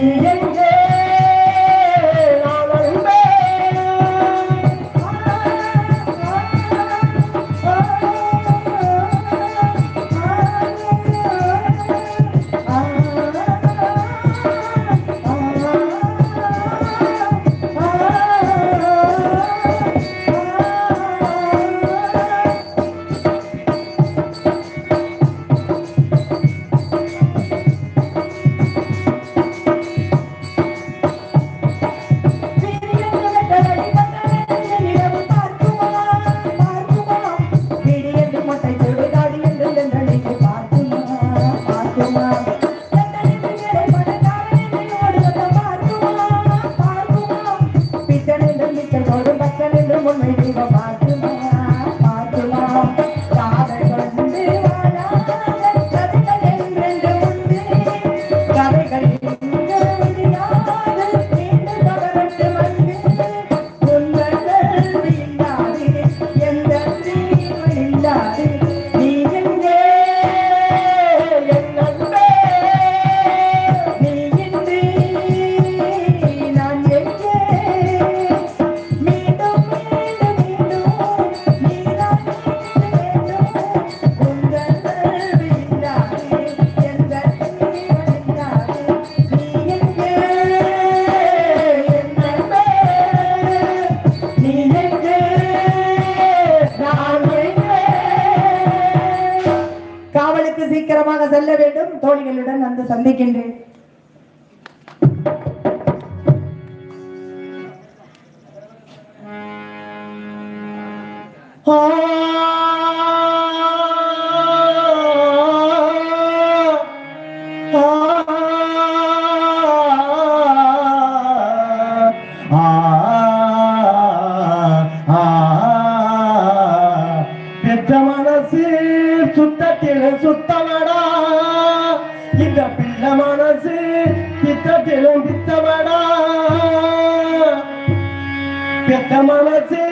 Yeah. தொழும் பக்தன் என்று முன்மை சீக்கிரமாக செல்ல வேண்டும். தோழிகளுடன் வந்து சந்திக்கின்றேன். சுத்தத்தில் சுத்த மனசு பித்தத்திலும் பித்தமடா பெத்த மனசு